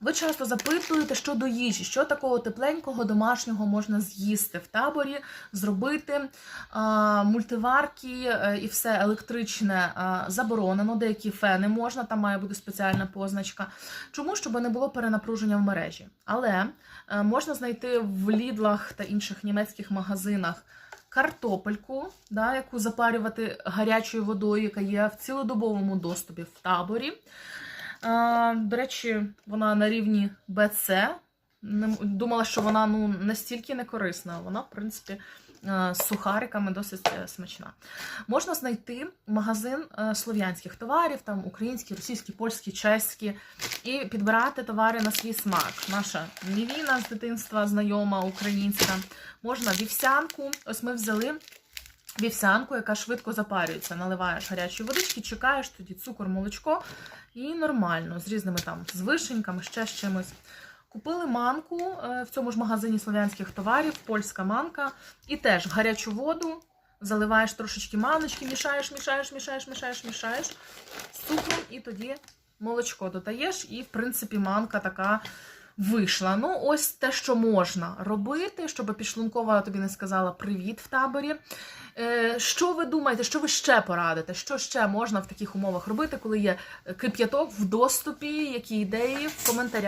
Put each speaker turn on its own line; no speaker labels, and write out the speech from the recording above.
Ви часто запитуєте щодо їжі, що такого тепленького домашнього можна з'їсти в таборі, зробити. Мультиварки е, і все електричне заборонено, деякі фени можна, там має бути спеціальна позначка. Чому? Щоб не було перенапруження в мережі. Але е, можна знайти в лідлах та інших німецьких магазинах картопельку, да, яку запарювати гарячою водою, яка є в цілодобовому доступі в таборі. До речі, вона на рівні БЦ. Думала, що вона ну, настільки не корисна. Вона, в принципі, е, з сухариками досить е, смачна. Можна знайти магазин е, слов'янських товарів, там українські, російські, польські, чеські, і підбирати товари на свій смак. Наша мівіна з дитинства знайома, українська. Можна вівсянку. Ось ми взяли вівсянку, яка швидко запарюється. Наливаєш гарячої водички, чекаєш, тоді цукор, молочко і нормально, з різними там, з вишеньками, ще з чимось. Купили манку е, в цьому ж магазині слов'янських товарів, польська манка, і теж в гарячу воду заливаєш трошечки маночки, мішаєш, мішаєш, мішаєш, мішаєш, мішаєш з цукром, і тоді молочко додаєш, і, в принципі, манка така вийшла. Ну, ось те, що можна робити, щоб підшлункова тобі не сказала привіт в таборі. Е, Що ви думаєте, що ви ще порадите? Що ще можна в таких умовах робити, коли є кип'яток в доступі? Які ідеї в коментарях?